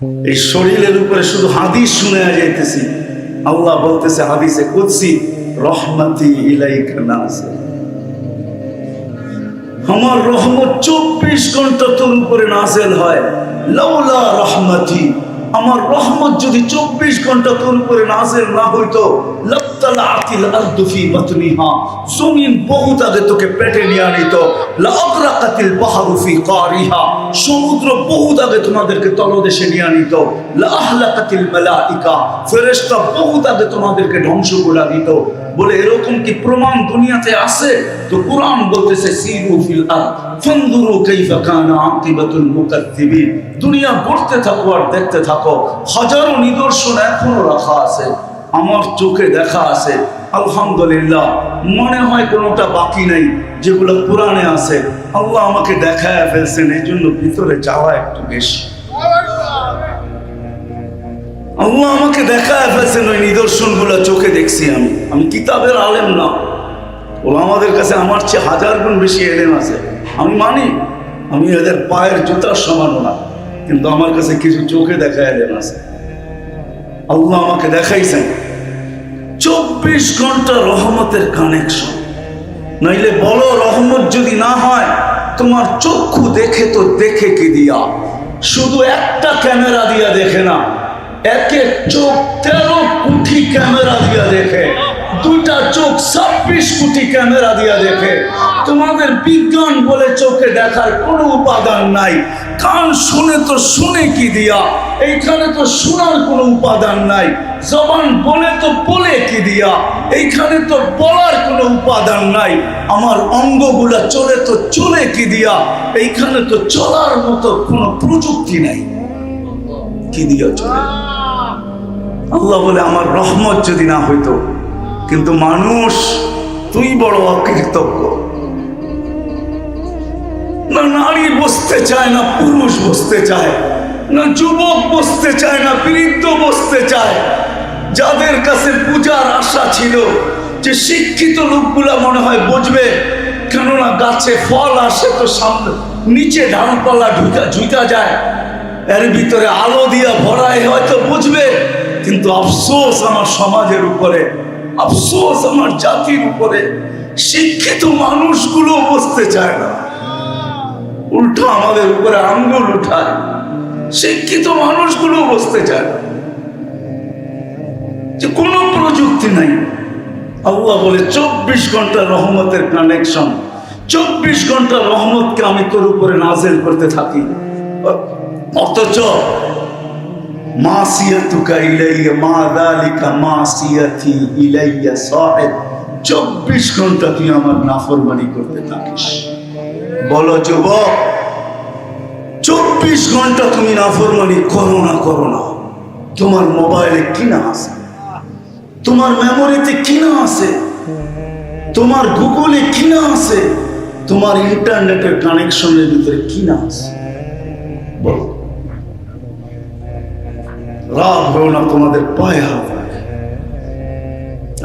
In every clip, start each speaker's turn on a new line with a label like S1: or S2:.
S1: এই শরীরের উপরে শুধু হাদিস শুনে যাইতেছি। আল্লাহ বলতেছে হাদিসে কুদসি, রহমতি ইলাইকা আমার রহমত চব্বিশ ঘণ্টা তোর উপরে নাজেল হয়। লাউলা রহমতি আমার রহমত যদি চব্বিশ ঘণ্টা তোর উপরে নাজের না হইতো, লাত্তালা আতিল আরদুফি বাতনিহা, জমিন বহুত আগে তোকে পেটে নিয়ে আনিত লাগরাকাতিল বাহারুফি কারিহা, সমুদ্র বহুত আগে তোমাদেরকে তলদেশে নিয়ে আনিত লাহলাকাতিল মালাইকা, ফেরেশতা বহুত আগে তোমাদেরকে ধ্বংস করে দিত বলে, এরকম কি প্রমাণ দুনিয়াতে আছে? তো কোরআন বলতেছে, সিরু ফিল আরদ ফানদুরু কাইফা কানা আকিবাতুল মুকাদ্দিবিন। দুনিয়া ঘুরতে থাকো আর দেখতে থাকো, হাজারো নিদর্শন এখনও রাখা আছে, আমার চোখে দেখা আছে। আলহামদুলিল্লাহ, মনে হয় কোনোটা বাকি নেই যেগুলো কোরআনে আছে। আল্লাহ আমাকে দেখায় ফেলছেন এই জন্য ভিতরে যাওয়া একটু বেশি। আল্লাহ আমাকে দেখায় ফেলছেন ওই নিদর্শনগুলো চোখে দেখছি আমি। আমি কিতাবের আলেম না। ওরা আমাদের কাছে আমার চেয়ে হাজার গুণ বেশি এলেম আছে। আমি মানি, আমি এদের পায়ের জুতার সমান না। কিন্তু আমার কাছে কিছু চোখে দেখা এলেম আছে। আল্লাহ আমাকে দেখাইছেন। চব্বিশ ঘণ্টা রহমতের কানেকশন নইলে বলো, রহমত যদি না হয়, তোমার চক্ষু দেখে তো দেখে কি দিয়া? শুধু একটা ক্যামেরা দিয়া দেখে না। এক চোখ তেরো কোটি ক্যামেরা দিয়া দেখে, দুইটা চোখ ছাব্বিশ কোটি ক্যামেরা দিয়া দেখে। তোমাদের বিজ্ঞান বলে চোখে দেখার কোনো উপাদান নাই। কান শুনে তো শুনে কি দিয়া? এইখানে তো শোনার কোনো উপাদান নাই। জবান বলে তো বলে কি দিয়া? এইখানে তো বলার কোনো উপাদান নাই। আমার অঙ্গগুলা চলে তো চলে কি দিয়া? এইখানে তো চলার মতো কোনো প্রযুক্তি নাই। কি দিয়া চলে? আল্লাহ বলে, আমার রহমত যদি না হইতো, কিন্তু মানুষ, তুই বড় অকৃতজ্ঞ। না নারী বসতে চায়, না পুরুষ বসতে চায়, না যুবক বসতে চায়, না বৃদ্ধ বসতে চায়। যাদের কাছে পূজার আশা ছিল যে শিক্ষিত লোকগুলা মনে হয় বুঝবে কেননা গাছে ফল আসে তো সামনে, নিচে ডালপালা ঢুকা ঝুঁকা যায়। এর ভিতরে আলো দিয়া ভরায় হয়তো বুঝবে কিন্তু আফসোস আমার সমাজের উপরে, আফসোস আমার জাতির উপরে, শিক্ষিত মানুষগুলো বসতে চায় না। উল্টো আমাদের উপরে আঙ্গুল উঠায়, শিক্ষিত মানুষগুলো বসতে চায় না। যে কোনো প্রযুক্তি নাই। আল্লাহ বলে, চব্বিশ ঘণ্টা রহমতের কানেকশন চব্বিশ ঘণ্টা রহমতকে আমি তোর উপরে নাজেল করতে থাকি। অথচ মাসিয়াতুকা ইলাইয়া, মা দালিকা মাসিয়াতি ইলাইয়া সাহেব। চব্বিশ ঘণ্টা তুই আমার নাফরমানি করতে থাকিস। বলো যুবক, চব্বিশ ঘণ্টা তুমি নাফরমানি করো না করো না। তোমার মোবাইলে কিনা আছে? তোমার মেমোরিতে কি না আছে? তোমার গুগলে কিনা আছে? তোমার ইন্টারনেটের কানেকশনের ভিতরে কি না আছে? বলো। রাগ হয়েও না, তোমাদের পায়ে হাত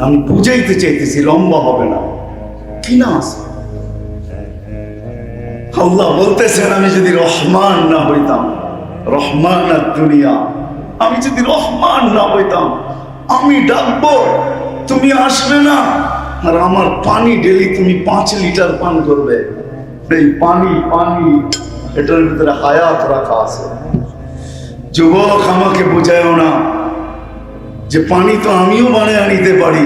S1: আমি বুঝাইতে চাইতেছি, লম্বা হবে না। কিনা আছে? আল্লাহ বলতেছেন, আমি যদি রহমান না হইতাম, রহমান আর দুনিয়া, আমি যদি রহমান না হইতাম, আমি ডাকবো, তুমি আসবে না। আর আমার পানি ডেলি তুমি পাঁচ লিটার পান করবে। এই পানি পানি, এটার ভিতরে হায়াত রাখা আছে। যুবক আমাকে বোঝায়ও না যে পানি তো আমিও বানিয়ে আনিতে পারি।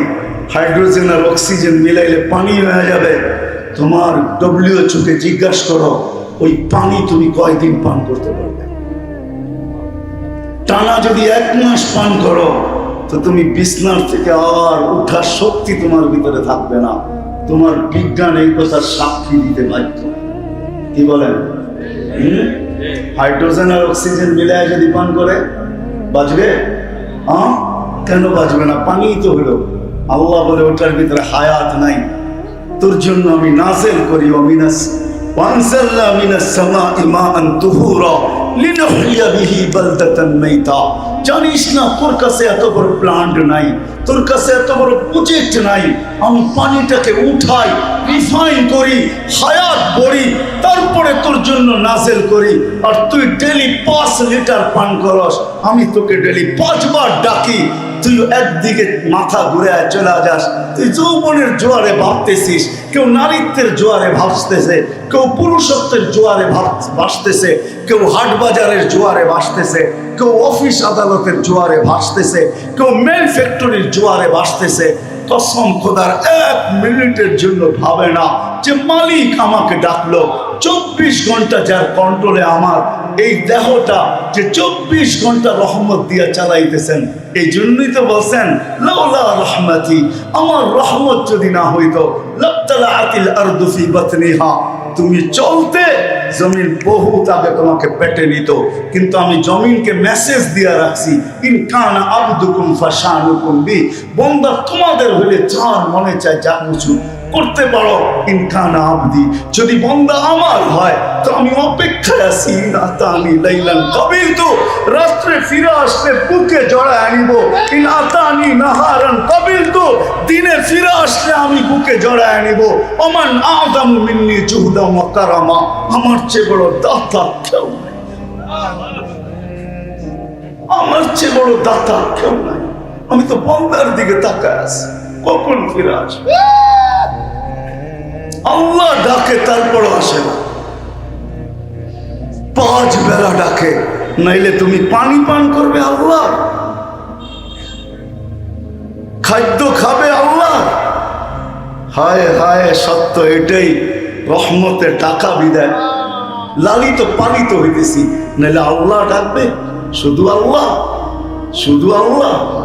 S1: হাইড্রোজেন আর অক্সিজেন মিলাইলে পানি হয়ে যাবে। তোমার ডব্লিউএচওকে জিজ্ঞাসা করো, ওই পানি তুমি কয়দিন পান করতে পারবে? টানা যদি এক মাস পান করো, তো তুমি বিছনার থেকে আর উঠার শক্তি তোমার ভিতরে থাকবে না। তোমার বিজ্ঞান এই কথার সাক্ষী দিতে বাধ্য। কি বলেন? হুম? হাইড্রোজেন আর অক্সিজেন মিলায় যদি পান করে, বাঁচবে? হ্যাঁ কেন বাঁচবে না? পানি তো হলো। আল্লাহ বলে, ওটার ভিতরে হায়াত নাই। তোর জন্য আমি নাজেল করি অমিনাস ওয়ানজাল্লা মিনাস সামাই মাআন তুহুরা লিনুহইয়া বিহি বালদাতান মাইতা। জানিস না, তোর কাছে এত বড় প্লান্ট নাই, তোর কাছে এত বড় প্রজেক্ট নাই। আমি পানিটাকে উঠাই রিফাইন করি, হায়াত করি তারপরে তোর জন্য নাজেল করি। আর তুই ডেলি পাঁচ লিটার পান করস, আমি তোকে ডেলি পাঁচবার ডাকি। তুই একদিকে মাথা ঘুরে চলে যাস, তুই যৌবনের জোয়ারে ভাবতেছিস কেউ নারীত্বের জোয়ারে ভাসতেছে, কেউ পুরুষত্বের জোয়ারে ভাসতেছে, কেউ হাট বাজারের জোয়ারে ভাসতেছে, কেউ অফিস আদালতের জোয়ারে ভাসতেছে, কেউ মেল ফ্যাক্টরির জোয়ারে ভাসতেছে কসম খোদার এক মিনিটের জন্য ভাবে না যে মালিক আমাকে ডাকলো। চব্বিশ ঘণ্টা যার কন্ট্রোলে আমার, এই দেহটা যে চব্বিশ ঘণ্টা রহমত দিয়া চালাইতেছেন, এই জন্যই তো বলছেন লাউলা রহমতি, আমার রহমত যদি না হইতো লাপ্তালা আতিল আর দুফি বাতনিহা তুমি চলতে, জমিন বহু আগে তোমাকে পেটে নিত। কিন্তু আমি জমিনকে মেসেজ দিয়া রাখছি ইনকান আবদুকুম ফাশানুকুম বি। বন্দা তোমাদের হলে যার মনে চায় যা কিছু করতে পারো। ইনকান আবদি, যদি বন্দা আমার হয়, তো আমি অপেক্ষায় আছি। নাতানি লাইলান কবিল তো রাত্রে ফিরে আসলে বুকে জড়ায় আনিব। ইন আতানি নাহারান কবিল তো দিনে ফিরে আসলে আমি বুকে জড়ায় আনিব। অমান আদম মিন্নি জুহদাম ওয়া কারামা, আমার চেয়ে বড় দাতা কেউ নাই। আমার চেয়ে বড় দাতা কেউ নাই। আমি তো বন্দার দিকে তাকায় আছি। কখন ফিরে আসবে? আল্লাহ ডাকে, তারপরও আসে না। পাঁচ বেলা ডাকে, নাইলে তুমি পানি পান করবে আল্লাহ। খাদ্য খাবে আল্লাহ। হায় হায় সত্য এটাই রহমতের টাকা বিদায়। লালিত পালিত হইতেছি, নাইলে আল্লাহ ডাকবে, শুধু আল্লাহ শুধু আল্লাহ।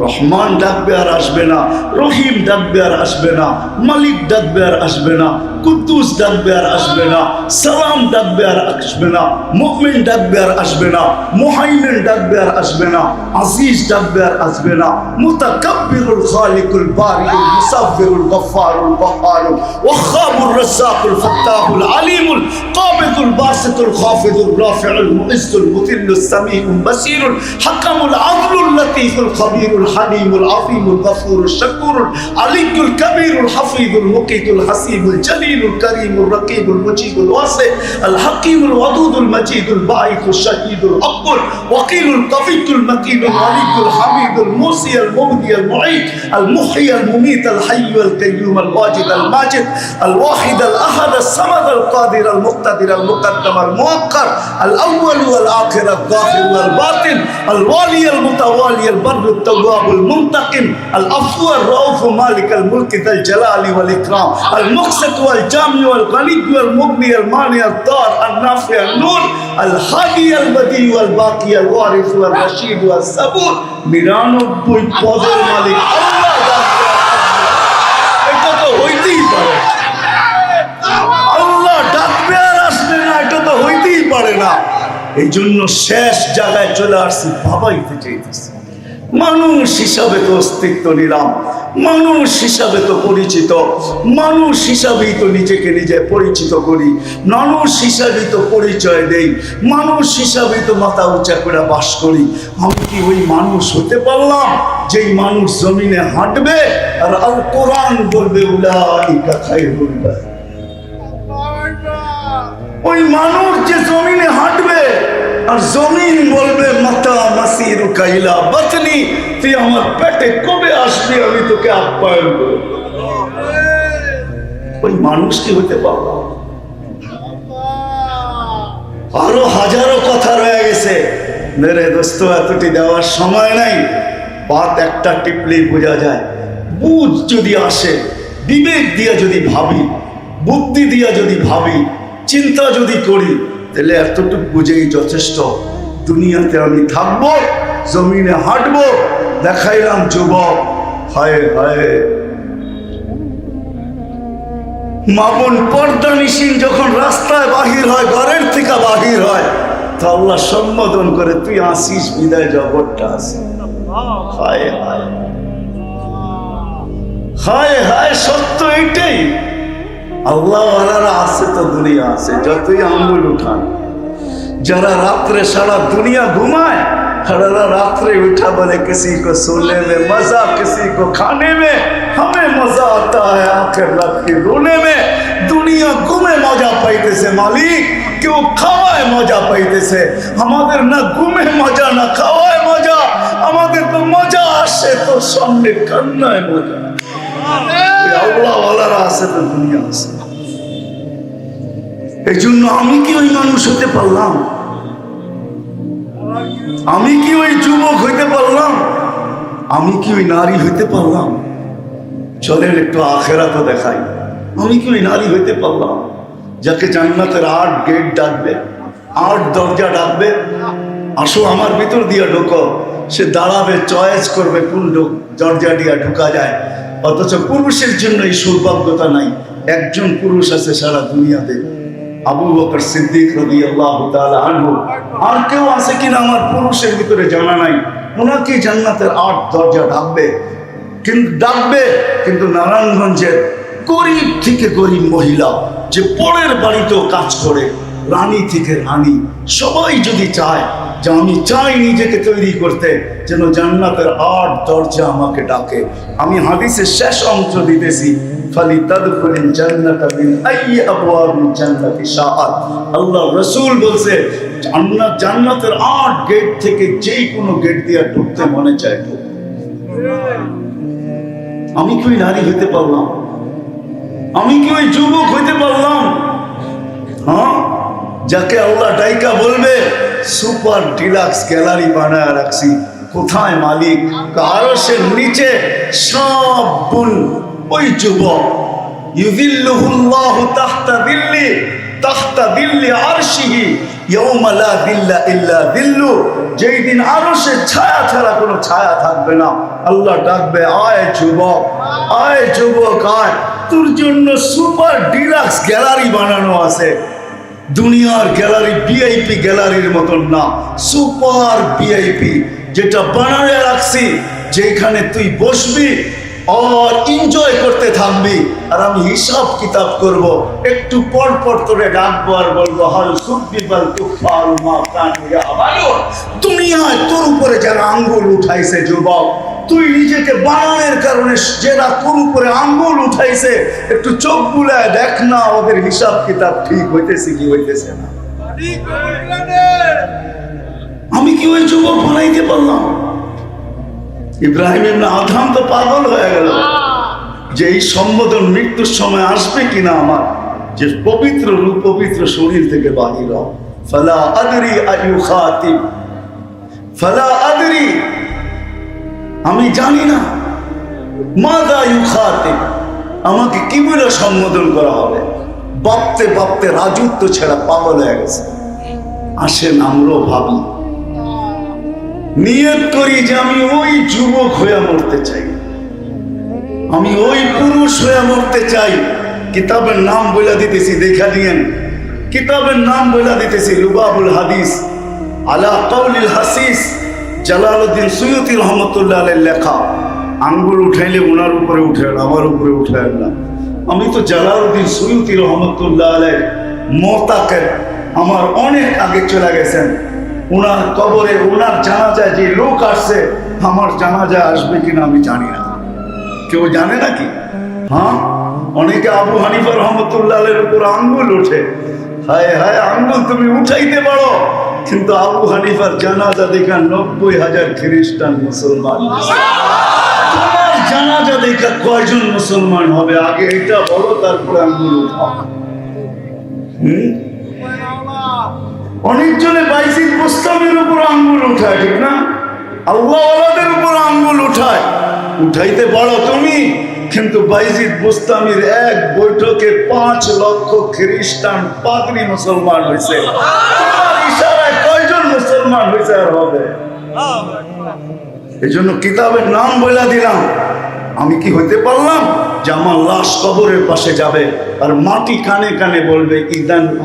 S1: রহমান ডাকবে আর আসবে না, রহিম ডাকবে আর আসবে না, মালিক ডাকবে আর আসবে না কুদ্দুস ডাকবে আর আসবে না সালাম ডাকবে আর আসবে না মুমিন ডাকবে আর আসবে না মুহাইমিন ডাকবে আর আসবে না আজিজ ডাকবে আর আসবে না মুতাকাব্বিরুল খালিকুল বারিউল মুসাব্বিরুল গফফারুল কহ্হারুল ওয়াখাবুর রাজ্জাকুল ফাত্তাহুল আলিমুল কাবিদুল বাসিতুল খাফিদুল রাফিউল মুইজ্জুল মুতিল্লুস সামিউল বাসিরুল হাকামুল আদলুল লতীফুল খাবীরুল হালিমুল আফিমুল গফুরুল শাকুরুল আলিয়ুল কবীরুল হাফিজুল মুকিতুল হাসিবুল জলিলুল الجليل الكريم الرقيب المجيد الواسع الحكيم الودود المجيد البعيد الشهيد الحق الوكيل القفي المتين العلي الحميد الموصي المبدي المعيد المحيي المميت الحي القيوم الواجد الماجد الواحد الأحد الصمد القادر المقتدر المقدم المؤخر الأول والآخر الظاهر والباطن الوالي المتوالي البر التواب المنتقم العفو الرؤوف مالك الملك ذا الجلال والإكرام المقسط وال ওয়াল রশিদ ওয়াল সাবুর। নিরানব্বই পদের মালিক আল্লাহ ডাকবে। এটা তো হইতেই পারে। আল্লাহ ডাকবে আর আসবে না, এটা তো হইতেই পারে না। এই জন্য শেষ জায়গায় চলে আসছি বাবাইতে চাইতেছি মানুষ হিসাবে তো অস্তিত্ব নিলাম। মানুষ হিসাবে তো পরিচিত মানুষ হিসাবেই তো নিজেকে নিজে পরিচিত করি। মানুষ হিসাবেই তো পরিচয় দেই মানুষ হিসাবেই তো মাথা উঁচা করে বাস করি। আমি কি ওই মানুষ হতে পারলাম যেই মানুষ জমিনে হাঁটবে? আর আল কোরআন বলবে উলাইকা খায়রুল বারিয়া। ওই মানুষ যে জমিনে হাঁটবে আর জমিন বলবে, মাতা মাসি কাইলা বাতনি তুই আমার পেটে কবে আসবি, আমি তোকে আপ্যায়ন করব। ওই মানুষ কি হতে পারল? আরও হাজারো কথা রয়ে গেছে। মেরে দোস্ত, এতটি দেওয়ার সময় নাই। পাত একটা টিপলেই বোঝা যায়। বুঝ যদি আসে, বিবেক দিয়া যদি ভাবি, বুদ্ধি দিয়া যদি ভাবি, চিন্তা যদি করি তাহলে এতটুকু বুঝেই যথেষ্ট। দুনিয়াতে আমি থাকব, জমিনে হাঁটবো, দেখাইলাম যুবক, হায় হায়। মামুন পর্দা নিশিন যখন রাস্তায় বাহির হয়, ঘরের থেকে বাহির হয়, তো আল্লাহ সম্বোধন করে, তুই আসিস, বিদায় জগৎটা আসি হায় হায়। হায় হায়, সত্য এটাই। আল্লাহ আছে তো দুনিয়া আছে যতই আঙ্গুল উঠান যারা রাত্রে সারা দুনিয়া ঘুমায় সারা रात्रे उठा बोले किसी को सोने में मजा किसी को खाने में हमें मजा आता है आखिर रात के रोने में দুনিয়া ঘুমে মজা পাইতেছে মালিক কেউ খাওয়ায় মজা পাইতেছে আমাদের না ঘুমে মজা না খাওয়ায় মজা আমাদের তো মজা আসে তো সামনে কান্নায় মজা ওই আল্লাহওয়ালারা আছে তো দুনিয়া আছে। এই জন্য আমি কি ওই মানুষ হতে পারলাম? আমি কি ওই যুবক হইতে পারলাম? আমি কি ওই নারী হইতে পারলাম? চলেন একটু আখেরা তো দেখাই। আমি কি ওই নারী হইতে পারলাম যাকে জান্নাতের আট গেট ডাকবে, আট দরজা ডাকবে? আসো আমার ভিতর দিয়া ঢোকো। সে দাঁড়াবে চয়েস করবে, কোন দিয়া ঢোকা যায়। অথচ পুরুষের জন্য এই সৌভাগ্যতা নাই। একজন পুরুষ আছে সারা দুনিয়াতে। আবু বকর সিদ্দিক রবি আল্লাহ আনহু। আর কেউ আছে কিনা আমার পুরুষের ভিতরে জানা নাই। ওনাকে জান্নাতের আট দরজা ডাকবে। কিন্তু ডাকবে, কিন্তু নারায়ণগঞ্জের গরিব থেকে গরিব মহিলা যে পরের বাড়িতেও কাজ করে রানী থেকে রানী। সবাই যদি চায় যে আমি চাই নিজেকে তৈরি করতে, যেন জান্নাতের আট দরজা আমাকে ডাকে। আমি হাদিসের শেষ অংশ দিতেছি আল্লাহ বলছে, জান্নাত, জান্নাতের আট গেট থেকে গেট দিয়ে ঢুকতে মনে আমি কি নারী হইতে পারলাম? আমি কি ওই যুবক হইতে পারলাম? হ্যাঁ? যাকে আল্লাহ ডাইকা বলবে, সুপার ডিলাক্স গ্যালারি বানায় রাখছি। কোথায় মালিক? কারও সে নিচে সব গুণ ওই যুবক দিল্লি দিল্লি আরশিহি, ইয়াউমা লা দিল্লা দিল্লু। যেই দিন ছায়া ছাড়া কোনো ছায়া থাকবে না। আল্লাহ ডাকবে, আয় আয়। তোর জন্য সুপার ডিলাক্স গ্যালারি বানানো আছে। দুনিয়ার গ্যালারি ভিআইপি গ্যালারির মতন না, সুপার ভিআইপি যেটা বানায় রাখছি, যেখানে তুই বসবি আর এনজয় করতে থাকবি আর আমি হিসাব কিতাব করব, একটু পর পর তোরে ডাকবো আর বলব, হাল সুবিবাল তুফাল মা কান দুনিয়ায় তোর উপরে যারা আঙ্গুল উঠাইছে যুবক। তুই নিজেকে বানানোর কারণে যারা তোর উপরে আঙ্গুল উঠাইছে, একটু চোখ বুলায় দেখ না ওদের হিসাব কিতাব ঠিক হইতেছে কি হইতেছে না। আমি কি ওই যুবক বানাইতে পারলাম? ইব্রাহিম আদহাম তো পাগল হয়ে গেল। যে এই সম্বোধন মৃত্যুর সময় আসবে কিনা আমার, যে পবিত্র রূপ, পবিত্র শরীর থেকে বাহির। ফালা আদরি আয়ু খাতিম। ফালা আদরি আমি জানি না। মাদা ইউ খাতিম আমাকে কি বলে সম্বোধন করা হবে? বাপতে বাপতে রাজত্ব ছেড়া পাগল হয়ে গেছে। আসেন, আমরাও ভাবি। নিয়ত করি যে আমি ওই যুবক হয়ে মরতে চাই। আমি ওই পুরুষ হয়ে মরতে চাই। কিতাবের নাম বলে দিতেছি, দেখা দিয়েন। কিতাবের নাম বলে দিতেছি, লুবাবুল হাদিস। আলা কৌলিল হাসিস। জালালউদ্দিন সুয়ুতি রহমতুল্লাহ আলের লেখা, আঙ্গুল উঠাইলে ওনার উপরে উঠে আমার উপরে উঠে না। আমি তো জালালউদ্দিন সুয়ুতি রহমতুল্লাহ আলের মতাকে আমার অনেক আগে চলে গেছেন। ওনার কবরে ওনার জানাজায় যে লোক আসছে, আমার জানাজায় আসবে কিনা আমি জানি না। কেউ জানে নাকি? হ্যাঁ? অনেকে আবু হানিফা রহমতুল্লাহের উপর আঙ্গুল ওঠে। হায় হায়, আঙ্গুল তুমি উঠাইতে পারো? কিন্তু আবু হানিফার জানাজা দেখা নব্বই হাজার খ্রিস্টান মুসলমান। তোমার জানাজা দেখা কয়জন মুসলমান হবে? আগে এটা বলো, তারপরে উঠাও অনেকজনে মুস্তামের উপর আঙ্গুল উঠায়, ঠিক না? আল্লাহওয়ালাদের উপর আঙ্গুল উঠায়। উঠাইতে পারো তুমি, কিন্তু বাইজিদ মুস্তামির এক বৈঠকে পাঁচ লক্ষ খ্রিস্টান পাগড়ি মুসলমান হয়েছে। মুসলমান হয়েছে আর হবে। এই জন্য কিতাবের নাম বলে দিলাম। আমি কি হইতে পারলাম? যে আমার লাশ কবরের পাশে যাবে। আর মাটি কানে কানে বলবে, ইদান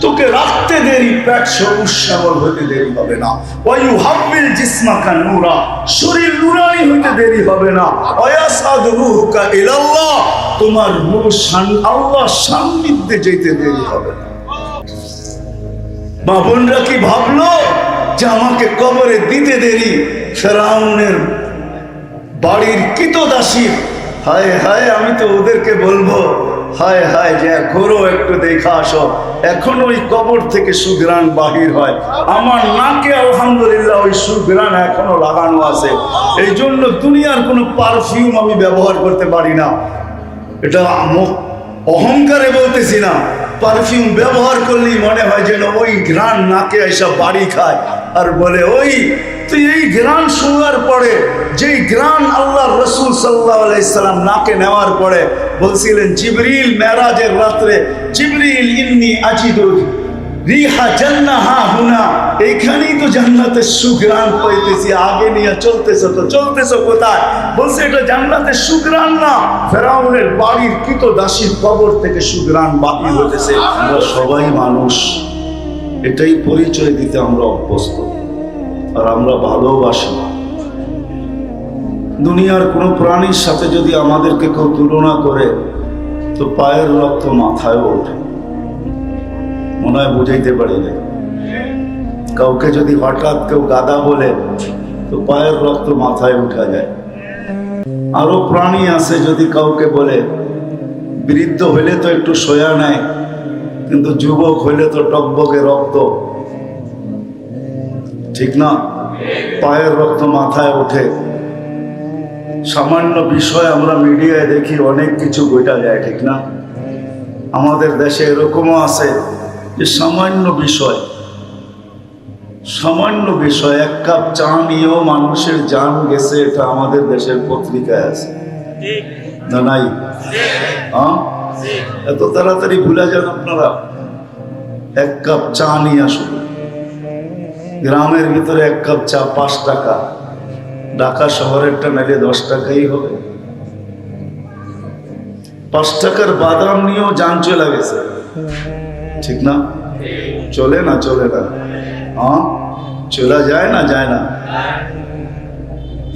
S1: তোকে রাখতে দেরি সবুজ দেরি হবে না। হাব্বিল জিসমাকা নূরা, শরীর দেরি হবে না। ইলাল্লাহ, তোমার রূহ আল্লাহ সান্নিধ্যে যেতে দেরি হবে না। মা বোনরা কি ভাবলো যে আমাকে কবরে দিতে দেরি? ফেরাউনের বাড়ির কিতদাসীর হায় হায়, আমি তো ওদেরকে বলব, হায় হায়, যে ঘোরো একটু দেখা আসো। এখন ওই কবর থেকে সুগ্রাণ বাহির হয়। আমার নাকে আলহামদুলিল্লাহ ওই সুগ্রাণ এখনও লাগানো আছে। এই জন্য দুনিয়ার কোনো পারফিউম আমি ব্যবহার করতে পারি না। এটা অহংকারে বলতেছি না। পারফিউম ব্যবহার করলেই মনে হয় যেন ওই ঘ্রাণ নাকে এসে বাড়ি খায়। আর বলে, ওই, তুই এই ঘ্রাণ শোনার পরে, যেই ঘ্রাণ আল্লাহ রসুল সাল্লাহ আলাইসাল্লাম নাকে নেওয়ার পরে বলছিলেন, জিবরিল মেরাজের রাত্রে, জিবরিল ইন্নি আজিদুল রিহা জান্নাহা হুনা। এইখানেই তো জান্নাতের সুগ্রাণ পাইতেছি, আগে নিয়ে চলতেছো তো কোথায়? বলছে এটা জান্নাতের সুগ্রাণ না বাড়ির দাসীর কবর থেকে সুগ্রাণ হতেছে আমরা সবাই মানুষ, এটাই পরিচয় দিতে আমরা অভ্যস্ত, আর আমরা ভালোবাসি দুনিয়ার কোনো প্রাণীর সাথে যদি আমাদেরকে কেউ তুলনা করে, তো পায়ের রক্ত মাথায়ও ওঠে মনে হয় বুঝাইতে পারি না কাউকে যদি হঠাৎ কেউ গাদা বলে, তো পায়ের রক্ত মাথায় উঠা যায়। আরও প্রাণী আছে যদি কাউকে বলে, বৃদ্ধ হইলে তো একটু সোয়া নেয়, কিন্তু যুবক হইলে তো টকবকে রক্ত। ঠিক না? পায়ের রক্ত মাথায় ওঠে। সামান্য বিষয় আমরা মিডিয়ায় দেখি, অনেক কিছু গোটা যায়, ঠিক না? আমাদের দেশে এরকমও আছে। যে সামান্য বিষয় সামান্য বিষয়, এক কাপ চা নিয়েও মানুষের জান গেছে, এটা আমাদের দেশের পত্রিকায় আছে। না নাই? এত তাড়াতাড়ি ভুলে যান আপনারা। এক কাপ চা নিয়ে আসুন। গ্রামের ভিতরে এক কাপ চা পাঁচ টাকা। ঢাকা শহরেরটা নাইলে দশ টাকাই হবে। পাঁচ টাকার বাদাম নিয়েও যান চলে গেছে। ঠিক না? চলে না চলে না? চলা যায় না যায় না?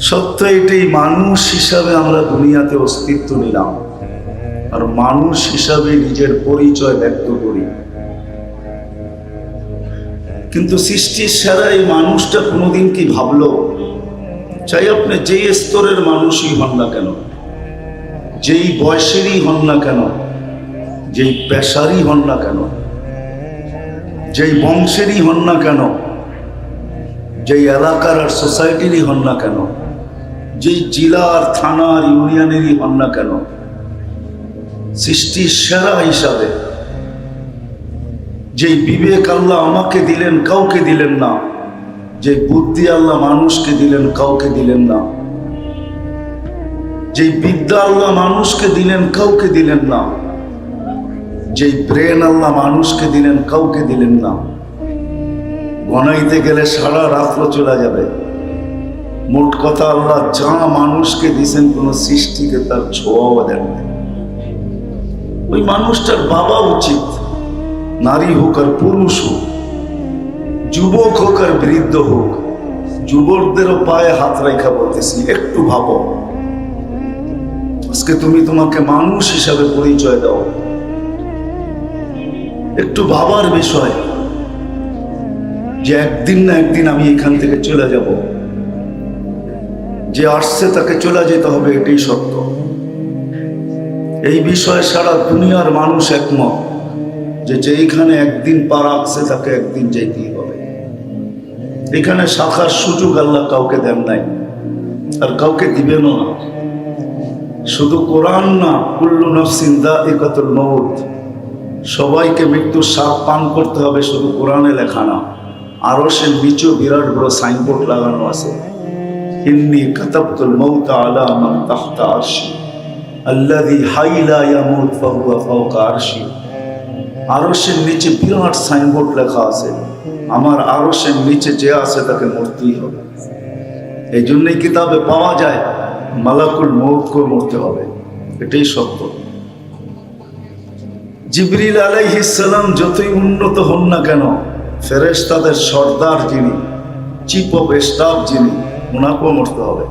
S1: সত্য এটাই, মানুষ হিসাবে আমরা দুনিয়াতে অস্তিত্ব নিলাম। আর মানুষ হিসাবে নিজের পরিচয় ব্যক্ত করি। কিন্তু সৃষ্টির সেরা এই মানুষটা কোনোদিন কি ভাবলো? চাই আপনি যেই স্তরের মানুষই হন না কেন? যেই বয়সেরই হন না কেন? যেই পেশারই হন না কেন? যেই বংশেরই হন না কেন, যেই এলাকার আর সোসাইটিরই হন না কেন, যেই জেলা আর থানা আর ইউনিয়নেরই হন না কেন, সৃষ্টির সেরা হিসাবে যেই বিবেক আল্লাহ আমাকে দিলেন, কাউকে দিলেন না যে বুদ্ধি আল্লাহ মানুষকে দিলেন, কাউকে দিলেন না, যেই বিদ্যা আল্লাহ মানুষকে দিলেন, কাউকে দিলেন না। যেই ব্রেন আল্লাহ মানুষকে দিলেন, কাউকে দিলেন না। গনাইতে গেলে সারা রাত্র চলে যাবে। মোট কথা আল্লাহ যা মানুষকে দিছেন কোন সৃষ্টিকে তার ছোঁয়াও দেন ওই মানুষটার বাবা উচিত, নারী হোক আর পুরুষ হোক, যুবক হোক আর বৃদ্ধ হোক, যুবকদেরও পায়ে হাত রেখা বলতেছি, একটু ভাবো। আজকে তুমি তোমাকে মানুষ হিসাবে পরিচয় দাও। একটু ভাবার বিষয় যে একদিন না একদিন আমি এখান থেকে চলে যাব। যে আসছে তাকে চলে যেতে হবে এটাই সত্য। এই বিষয়ে সারা দুনিয়ার মানুষ একমত যে যেইখানে একদিন পা রাখছে তাকে একদিন যেতেই হবে। এখানে শাখার সুযোগ আল্লাহ কাউকে দেন নাই, আর কাউকে দিবেনও না। শুধু কোরআন না, কুল্লু নফসিন দা একাতুল মৌত সবাইকে মৃত্যুর সাপ পান করতে হবে, শুধু কোরআনে লেখা না। আরও সে নিচু বিরাট বড় সাইনবোর্ড লাগানো আছে। ইন্নি কাতাবতুল মৌত আলা মান তাহতা আরশি। আল্লাযী হাইলা ইয়ামুত ফাহুয়া ফাওকা আরশি। আরশের নিচে বিরাট সাইনবোর্ড লেখা আছে। আমার আরশের নিচে যে আছে তাকে মরতেই হবে। এই জন্যই কিতাবে পাওয়া যায়, মালাকুল মৌতকে মরতে হবে। এটাই সত্য। জিবরিল আলাইহিসাল্লাম যতই উন্নত হন না কেন, ফেরেশতাদের সর্দার যিনি চিফ অফ স্টাফ যিনি ওনাকেও মরতে হবে।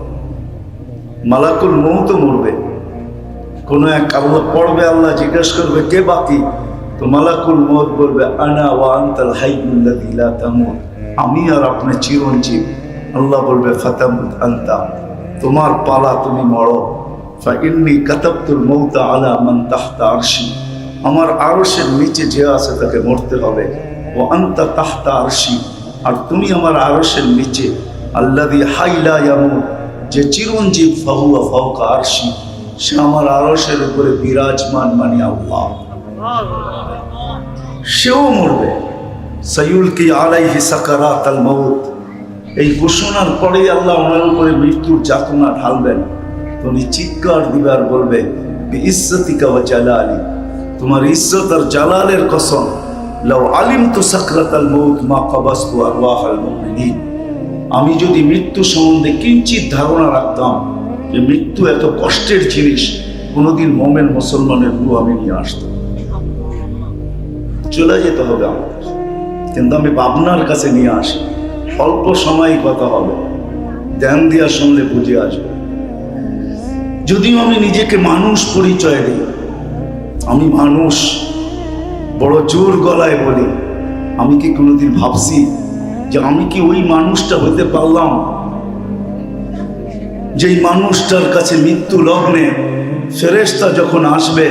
S1: মালাকুল মৌত মরবে। কোনো এক আল্লাহ পড়বে, আল্লাহ জিজ্ঞেস করবে, কে বাকি? তো মালাকুল মৌত বলবে, আনা ওয়া আনতাল হাইয়ুল্লাযী লা তামুত। আমি আর আপনি চিরঞ্জীব। আল্লাহ বলবে, ফাতামুত আনতা। তোমার পালা তুমি মরো। ফাইন্নি কাতাবতুল মৌতা আলা মান তাহতা আরশি। আমার আরশের নিচে যে আছে তাকে মরতে হবে। ও আন্তা তাহতা আরশি। আর তুমি আমার আরশের নিচে আল্লাদি হাইলা ইয়ামুত, যে চিরঞ্জীব ফাহুয়া ফাউকা আরশি, সে আমার আরশের উপরে বিরাজমান মানে আল্লাহ। সেও মরবে। সৈউল কি আলাইহি সাকারাত আল মউত। এই ঘোষণার পরেই আল্লাহ ওনার উপরে মৃত্যুর যাতনা ঢালবেন। তুমি চিৎকার দিবার বলবে ইজ্জতিকা ওয়া জালালি। তোমার ইজ্জত আর জালালের কসম। লাউ আলিম তু সাকরাত আল মউত মা কাবাস্তু আরওয়াহ আল মুমিনিন। আমি যদি মৃত্যু সম্বন্ধে কিঞ্চিত ধারণা রাখতাম যে মৃত্যু এত কষ্টের জিনিস, কোনোদিন মোমেন মুসলমানের রু আমি নিয়ে আসতাম। চলে যেতে হবে আমাদের। কিন্তু আমি ভাবনার কাছে নিয়ে আসি। অল্প সময়ই কথা হবে। ধ্যান দেওয়ার শুনলে বুঝে আসবে। যদিও আমি নিজেকে মানুষ পরিচয় দিই আমি মানুষ, বড় জোর গলায় বলি। আমি কি কোনোদিন ভাবছি যে আমি কি ওই মানুষটা হতে পারলাম? যেই মানুষটার কাছে মৃত্যু লগ্নে ফেরেস্তা যখন আসবে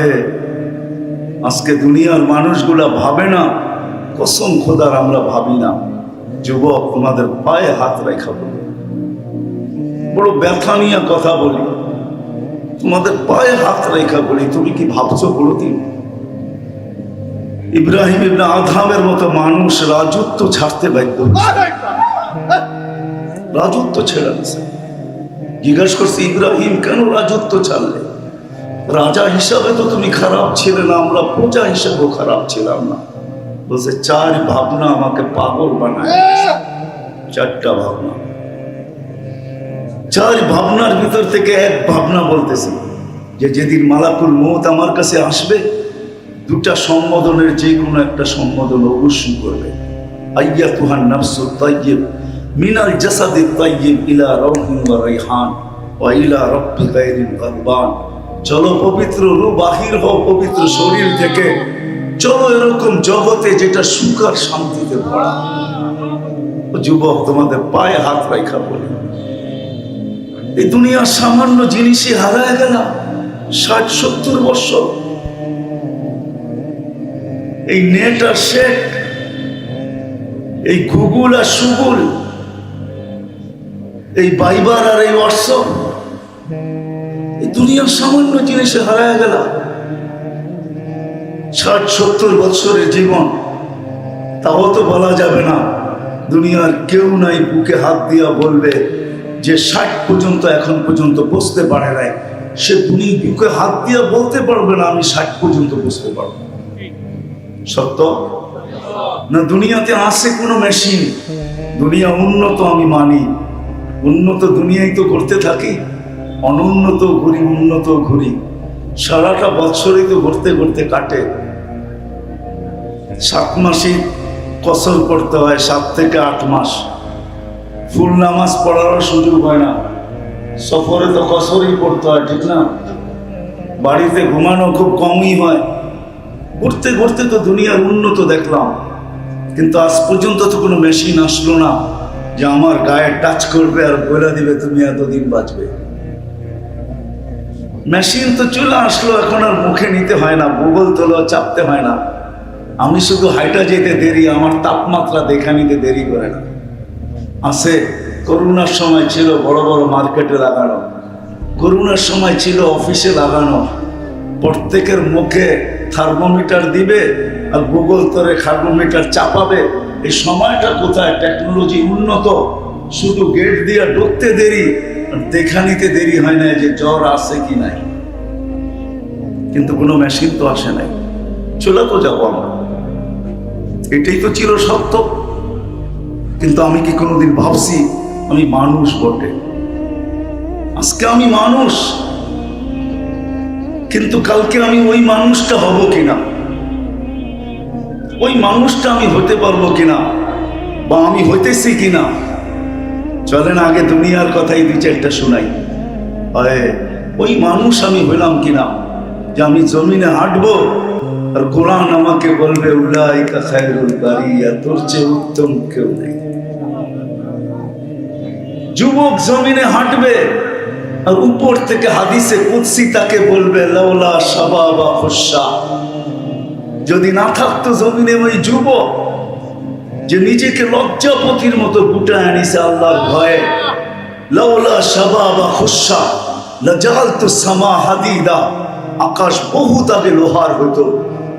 S1: হে, আজকে দুনিয়ার মানুষগুলা ভাবে না, কসম খোদার আমরা ভাবি না। যুবক, তোমাদের পায়ে হাত রেখা বলি। বড় ব্যথা নিয়ে কথা বলি। তোমাদের পায়ে হাত রেখা বলি তুমি কি ভাবছ কোনোদিন ইব্রাহিম ইবনে আধামের মতো মানুষ রাজত্ব ছাড়তে বাধ্য রাজত্ব ছেড়ে জিজ্ঞাসা করছি, ইব্রাহিম, কেন রাজত্ব ছাড়লে? রাজা হিসাবে তো তুমি খারাপ ছিলে না, আমরা প্রজা হিসাবেও খারাপ ছিলাম না। বলছে, চার ভাবনা আমাকে পাগল বানায় চারটা ভাবনা। চার ভাবনার ভিতর থেকে এক ভাবনা বলতেছি যে যেদিন মালাকুল মৌত আমার কাছে আসবে, দুটা সম্বোধনের যে কোনো একটা সম্বোধন অবশ্যই করবে। আইয়া তুহান নাফসু তাইয়িব মিনাল জাসাদি তাইয়িব ইলা ওয়া রাইহান ওয়া ইলা রাব্বি গায়রিন গাদবান। চলো পবিত্র রূপ, বাহির হও পবিত্র শরীর থেকে। চলো এরকম জগতে যেটা সুখ আর শান্তিতে ভরা। যুবক, তোমাদের পায়ে হাত রাখা বলি। এই দুনিয়ার সামান্য জিনিসই হারায় গেলাম। ষাট, সত্তর বছর। এই নেট আর সেট এই গুগল আর সুগুল, এই বাইবার আর এই হোয়াটসঅ্যাপ, এই দুনিয়ার সামান্য জিনিসে হারায় গেল ষাট, সত্তর বছরের জীবন, তাও তো বলা যাবে না, দুনিয়ার কেউ নাই বুকে হাত দিয়া বলবে যে ষাট পর্যন্ত এখন পর্যন্ত বসতে পারে নাই, সে তুমি বুকে হাত দিয়ে বলতে পারবে না, আমি ষাট পর্যন্ত বসতে পারব। সত্য? না, দুনিয়াতে আসে কোনো মেশিন দুনিয়া উন্নত আমি মানি। উন্নত দুনিয়াই তো করতে থাকি, অনুন্নত ঘুরি, উন্নত ঘুরি। সারাটা বছরই তো ঘুরতে ঘুরতে কাটে। সাত মাসই কসর করতে হয়, সাত থেকে আট মাস। ফুল নামাজ পড়ারও সুযোগ হয় না। সফরে তো কসরই পড়তে হয়, ঠিক না? বাড়িতে ঘুমানো খুব কমই হয়। ঘুরতে ঘুরতে তো দুনিয়ার উন্নত দেখলাম। কিন্তু আজ পর্যন্ত তো কোনো মেশিন আসলো না যে আমার গায়ে টাচ করবে আর বলে দিবে, তুমি এতদিন বাঁচবে। মেশিন তো চলে আসলো, এখন আর মুখে নিতে হয় না গুগল তোলো চাপতে হয় না। আমি শুধু হাইটা যেতে দেরি, আমার তাপমাত্রা দেখা নিতে দেরি করে না। আছে। করোনার সময় ছিল বড় বড় মার্কেটে লাগানো। করোনার সময় ছিল অফিসে লাগানো। প্রত্যেকের মুখে থার্মোমিটার দিবে আর গুগল তোরে থার্মোমিটার চাপাবে। এই সময়টা কোথায়? টেকনোলজি উন্নত। শুধু গেট দিয়ে ঢুকতে দেরি আর দেখা নিতে দেরি হয় না যে জ্বর আসে কি নাই। কিন্তু কোনো মেশিন তো আসে নাই। চলে তো যাব আমরা। এটাই তো চির সত্য। কিন্তু আমি কি কোনোদিন ভাবছি আমি মানুষ বটে? আজকে আমি মানুষ। কিন্তু কালকে আমি ওই মানুষটা হব কিনা? ওই মানুষটা আমি হতে পারব কিনা? বা আমি হইতেছি কিনা? চলেন আগে দুনিয়ার কথাই দু চারটা শোনাই। ওই মানুষ আমি হইলাম কিনা? যে আমি জমিনে হাঁটবো? আর কোরআন আমাকে বলবে, উলাইকা খায়রুল বারিয়া তোর চেয়ে উত্তম কেউ নেই। যুবক জমিনে হাঁটবে, আর উপর থেকে হাদিসে কুৎসি তাকে বলবে লাউলা শাবাবা খুশা যদি না থাকতো জমিনে ওই যুবক, যে নিজেকে লজ্জাপতির মতো গুটায় আনিছে আল্লাহর ভয়ে লাউলা শাবাবা খুশা লাজালতু সামা হাদিদা, আকাশ বহুত আগে লোহার হতো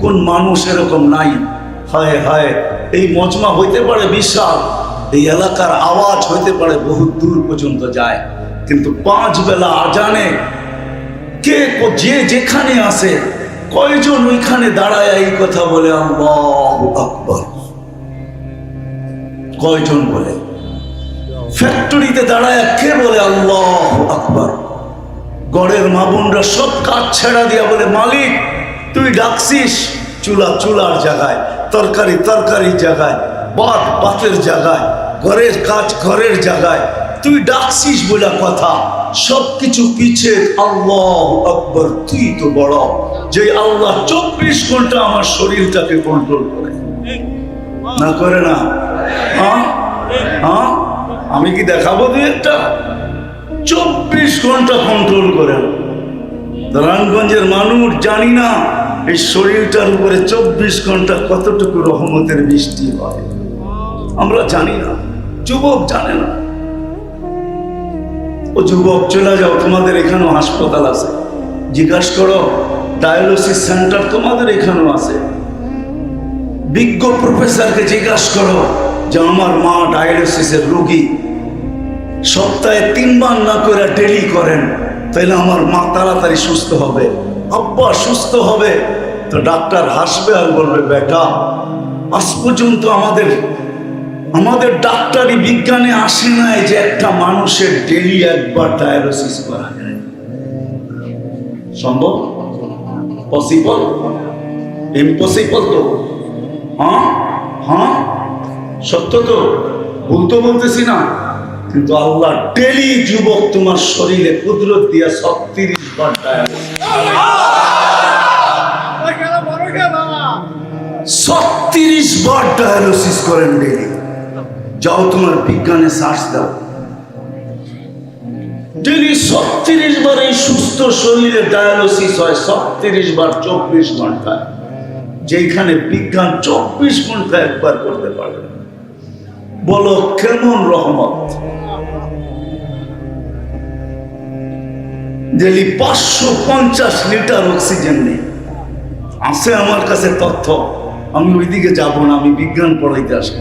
S1: কোন মানুষ এরকম নাই। হায় হায়, এই মজমা হইতে পারে বিশাল, এই এলাকার আওয়াজ হইতে পারে বহু দূর পর্যন্ত যায়। কিন্তু পাঁচ বেলা আজানে কে যে যেখানে আসে কয়জন ওইখানে দাঁড়ায় এই কথা বলে আকবর? কয়জন বলে? ফ্যাক্টরিতে দাঁড়ায় কে বলে আল্লাহ আকবর? গড়ের মাবুনরা সব কাজ ছেড়া দিয়া বলে, মালিক তুই ডাকছিস চুলা চুলার জায়গায়, তরকারি তরকারির জায়গায়, বাদ বাতের জায়গায়, ঘরের কাজ ঘরের জায়গায়। তুই ডাকছিস বলে কথা সব কিছু পিছে আল্লাহ আকবর। তুই তো বড়, যে আল্লাহ চব্বিশ ঘণ্টা আমার শরীরটাকে কন্ট্রোল করে। না করে না? হ্যাঁ? হ্যাঁ? আমি কি দেখাবো দুই একটা? চব্বিশ ঘণ্টা কন্ট্রোল করেন নারায়ণগঞ্জের মানুষ জানি না এই শরীরটার উপরে চব্বিশ ঘণ্টা কতটুকু রহমতের বৃষ্টি হয়? আমরা জানি না। যুবক জানে না। ও যুবক, চলে যাও, তোমাদের এখানেও হাসপাতাল আছে। জিজ্ঞাসা করো, ডায়ালিসিস সেন্টার তোমাদের এখানেও আছে? বিজ্ঞ প্রফেসরকে জিজ্ঞাসা করো যে, আমার মা ডায়ালিসিসের রোগী। সপ্তাহে তিনবার না করে ডেলি করেন, তাহলে আমার মা তাড়াতাড়ি সুস্থ হবে। আব্বা সুস্থ হবে। তো ডাক্তার হাসবে আর বলবে, বেটা, আজ পর্যন্ত আমাদের আমাদের ডাক্তারি বিজ্ঞানে আসে নাই যে একটা মানুষের ডেলি একবার ডায়ালিসিস করা সম্ভব? পসিবল ইম্পসিবল তো। হ্যাঁ? হ্যাঁ? সত্য তো। ভুল তো বলতেছি না। কিন্তু আল্লাহ ডেলি যুবক তোমার শরীরে কুদরত দিয়া ছত্রিশ বার dialysis। ছত্রিশ বার ডায়ালিসিস করেন ডেলি যাও তোমার বিজ্ঞানে শ্বাস দাও। ডেলি ছত্রিশ বার এই সুস্থ শরীরে ডায়ালিসিস হয়, ছত্রিশ বার চব্বিশ ঘন্টায়। যেখানে বিজ্ঞান চব্বিশ ঘণ্টা একবার করতে পারবে বলো, কেমন রহমত? ডেলি পাঁচশো পঞ্চাশ লিটার অক্সিজেন নেই। আছে আমার কাছে তথ্য। আমি ওইদিকে যাব না আমি বিজ্ঞান পড়াইতে আসি।